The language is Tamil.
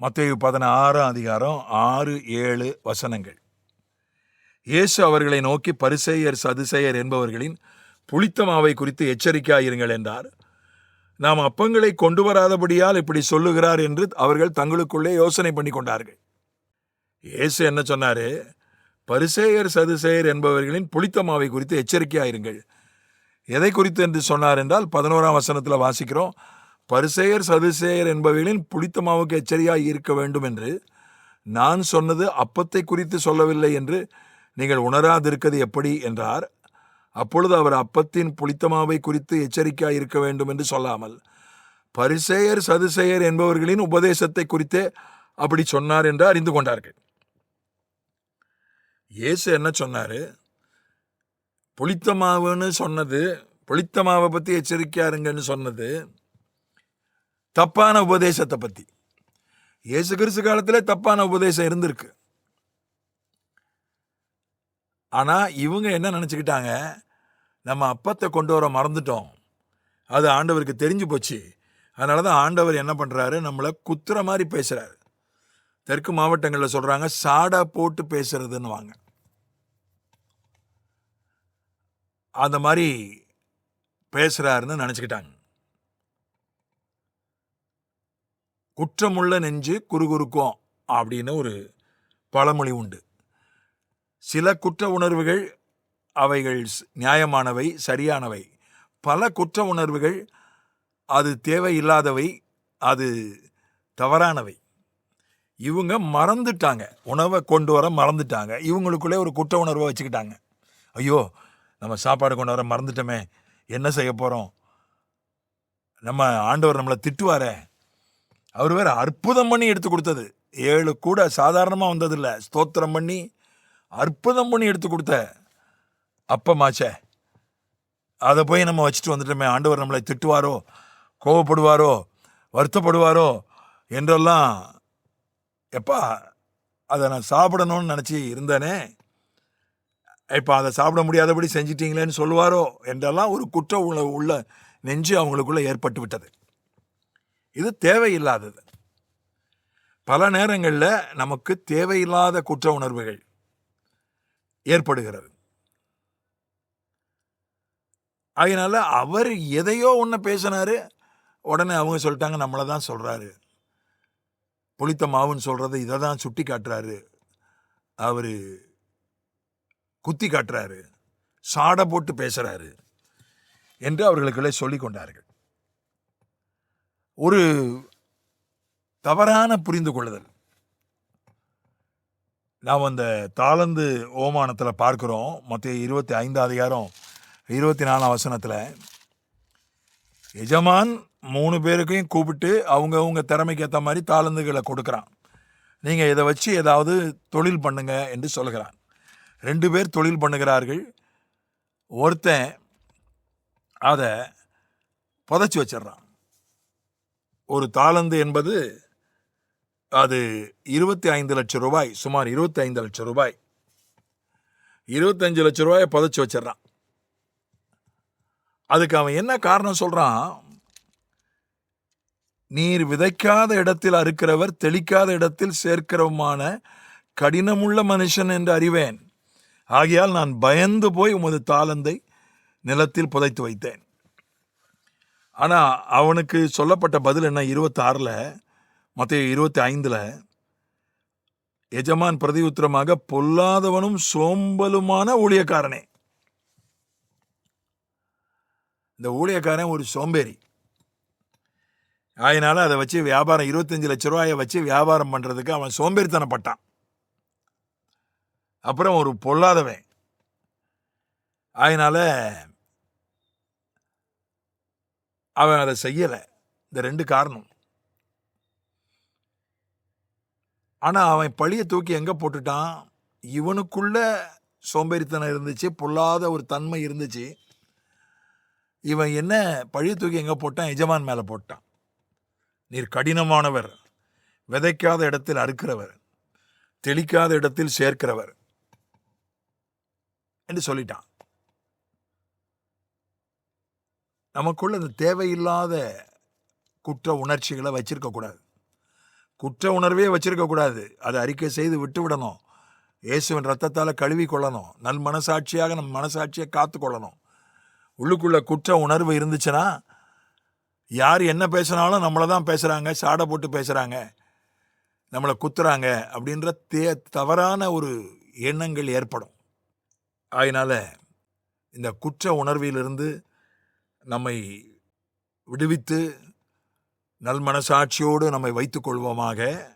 மத்தேயு பதினாறாம் அதிகாரம் ஆறு ஏழு வசனங்கள். இயேசு அவர்களை நோக்கி பரிசேயர் சதுசேயர் என்பவர்களின் புளித்த மாவை குறித்து எச்சரிக்கையாயிருங்கள் என்றார். நாம் அப்பங்களை கொண்டு வராதபடியால் இப்படி சொல்லுகிறார் என்று அவர்கள் தங்களுக்குள்ளே யோசனை பண்ணி கொண்டார்கள். இயேசு என்ன சொன்னாரு? பரிசேயர் சதுசேயர் என்பவர்களின் புளித்த மாவை குறித்து எச்சரிக்கையாயிருங்கள். எதை குறித்து என்று சொன்னார் என்றால் பதினோராம் வசனத்தில் வாசிக்கிறோம். பரிசேயர் சதுசேயர் என்பவர்களின் புளித்த மாவுக்கு இருக்க வேண்டும் என்று நான் சொன்னது அப்பத்தை குறித்து சொல்லவில்லை என்று நீங்கள் உணராதிருக்கிறது எப்படி என்றார். அப்பொழுது அவர் அப்பத்தின் புளித்த மாவை குறித்து எச்சரிக்கையாக இருக்க வேண்டும் என்று சொல்லாமல் பரிசேயர் சதுசேயர் என்பவர்களின் உபதேசத்தை குறித்தே அப்படி சொன்னார் என்று அறிந்து கொண்டார்கள். இயேசு என்ன சொன்னாரு? புளித்த மாவுன்னு சொன்னது புளித்த மாவை பற்றி எச்சரிக்கையா இருங்கன்னு சொன்னது தப்பான உபதேசத்தை பற்றி இயேசு கிறிஸ்து காலத்தில் தப்பான உபதேசம் இருந்திருக்கு. ஆனால் இவங்க என்ன நினச்சிக்கிட்டாங்க? நம்ம அப்பத்தை கொண்டு வர மறந்துட்டோம். அது ஆண்டவருக்கு தெரிஞ்சு போச்சு. அதனால தான் ஆண்டவர் என்ன பண்ணுறாரு நம்மளை குத்துற மாதிரி பேசுகிறாரு தெற்கு மாவட்டங்களில் சொல்கிறாங்க சாடா போட்டு பேசுறதுன்னு வாங்க அந்த மாதிரி பேசுகிறாருன்னு நினச்சிக்கிட்டாங்க. குற்றமுள்ள நெஞ்சு குறுகுறுக்கும் அப்படின்னு ஒரு பழமொழி உண்டு. சில குற்ற உணர்வுகள் அவைகள் ஸ்- நியாயமானவை சரியானவை. பல குற்ற உணர்வுகள் அது தேவையில்லாதவை அது தவறானவை. இவங்க மறந்துட்டாங்க. உணவை கொண்டு வர மறந்துட்டாங்க. இவங்களுக்குள்ளே ஒரு குற்ற உணர்வை வச்சுக்கிட்டாங்க. ஐயோ நம்ம சாப்பாடு கொண்டு வர மறந்துட்டோமே. என்ன செய்ய போகிறோம் நம்ம ஆண்டவர் நம்மளை திட்டுவாரே. அவர் வேற அற்புதம் பண்ணி எடுத்து கொடுத்தது. ஏழு கூட சாதாரணமாக வந்ததில்ல. ஸ்தோத்திரம் பண்ணி அற்புதம் பண்ணி எடுத்து கொடுத்த. அப்பமாச்சே. அதை போய் நம்ம வச்சுட்டு வந்துட்டோமே. ஆண்டவர் நம்மளை திட்டுவாரோ கோவப்படுவாரோ வருத்தப்படுவாரோ என்றெல்லாம் எப்பா அதை நான் சாப்பிடணும்னு நினச்சி இருந்தேனே. இப்போ அதை சாப்பிட முடியாதபடி செஞ்சிட்டீங்களேன்னு சொல்லுவாரோ என்றெல்லாம் ஒரு குற்ற உள்ள நெஞ்சு அவங்களுக்குள்ளே ஏற்பட்டு விட்டது. இது தேவையில்லாதது. பல நேரங்களில் நமக்கு தேவையில்லாத குற்ற உணர்வுகள் ஏற்படுகிறது. அதனால் அவர் எதையோ ஒன்று பேசினாரு உடனே அவங்க சொல்லிட்டாங்க நம்மளை தான் சொல்கிறாரு புளித்த மாவுன்னு சொல்கிறத இதை தான் சுட்டி காட்டுறாரு. அவர் குத்தி காட்டுறாரு. சாடை போட்டு பேசுகிறாரு என்று அவர்களுக்குள்ளே சொல்லிக் கொண்டார்கள். ஒரு தவறான புரிந்து கொள்ளுதல் நாம் அந்த தாளந்து ஓமானத்தில் பார்க்குறோம். மற்ற இருபத்தி ஐந்து அதிகாரம் இருபத்தி நாலாம் வசனத்தில் எஜமான் மூணு பேருக்கையும் கூப்பிட்டு அவங்க அவங்க திறமைக்கு ஏற்ற மாதிரி தாளந்துகளை கொடுக்குறான். நீங்கள் இதை வச்சு ஏதாவது தொழில் பண்ணுங்க என்று சொல்கிறான் ரெண்டு பேர் தொழில் பண்ணுகிறார்கள். ஒருத்தன் அதை புதைச்சி வச்சிடுறான். ஒரு தாளந்து என்பது அது இருபத்தி ஐந்து லட்சம் ரூபாய் சுமார் இருபத்தி ஐந்து லட்சம் ரூபாய். இருபத்தஞ்சு லட்சம் ரூபாயை புதைச்சி வச்சிடுறான். அதுக்கு அவன் என்ன காரணம் சொல்கிறான் நீர் விதைக்காத இடத்தில் அறுக்கிறவர் தெளிக்காத இடத்தில் சேர்க்கிறவுமான கடினமுள்ள மனுஷன் என்று அறிவேன். ஆகையால் நான் பயந்து போய் உமது தாளந்தை நிலத்தில் புதைத்து வைத்தேன். ஆனால் அவனுக்கு சொல்லப்பட்ட பதில் என்ன? இருபத்தாறில் மற்ற இருபத்தி ஐந்தில் எஜமான் பிரதி உத்தரமாக பொல்லாதவனும் சோம்பலுமான ஊழியக்காரனே. இந்த ஊழியக்காரன் ஒரு சோம்பேறி. அதனால் அதை வச்சு வியாபாரம் இருபத்தஞ்சு லட்ச ரூபாயை வச்சு வியாபாரம் பண்ணுறதுக்கு அவன் சோம்பேறித்தனப்பட்டான். அப்புறம் ஒரு பொல்லாதவன். அதனால் அவன் அதை செய்யலை. இந்த ரெண்டு காரணம். ஆனால் அவன் பழியை தூக்கி எங்கே போட்டுட்டான்? இவனுக்குள்ள சோம்பேறித்தனம் இருந்துச்சு பொல்லாத ஒரு தன்மை இருந்துச்சு. இவன் என்ன பழிய தூக்கி எங்கே போட்டான்? எஜமான் மேலே போட்டான். நீர் கடினமானவர் விதைக்காத இடத்தில் அறுக்கிறவர் தெளிக்காத இடத்தில் சேர்க்கிறவர் என்று சொல்லிட்டான். நமக்குள்ள இந்த தேவையில்லாத குற்ற உணர்ச்சிகளை வச்சிருக்கக்கூடாது குற்ற உணர்வே வச்சிருக்கக்கூடாது அதை அறிக்கை செய்து விட்டு விடணும் இயேசுவின் ரத்தத்தால் கழுவி கொள்ளணும். நல் மனசாட்சியாக நம்ம மனசாட்சியை காத்து கொள்ளணும். உள்ளுக்குள்ள குற்ற உணர்வு இருந்துச்சுன்னா யார் என்ன பேசினாலும் நம்மளை தான் பேசுகிறாங்க சாடை போட்டு பேசுகிறாங்க நம்மளை குத்துறாங்க அப்படின்ற தே தவறான ஒரு எண்ணங்கள் ஏற்படும். அதனால் இந்த குற்ற உணர்விலிருந்து நம்மை விடுவித்து நல் மனசாட்சியோடு நம்மை வைத்துக் கொள்வோமாக.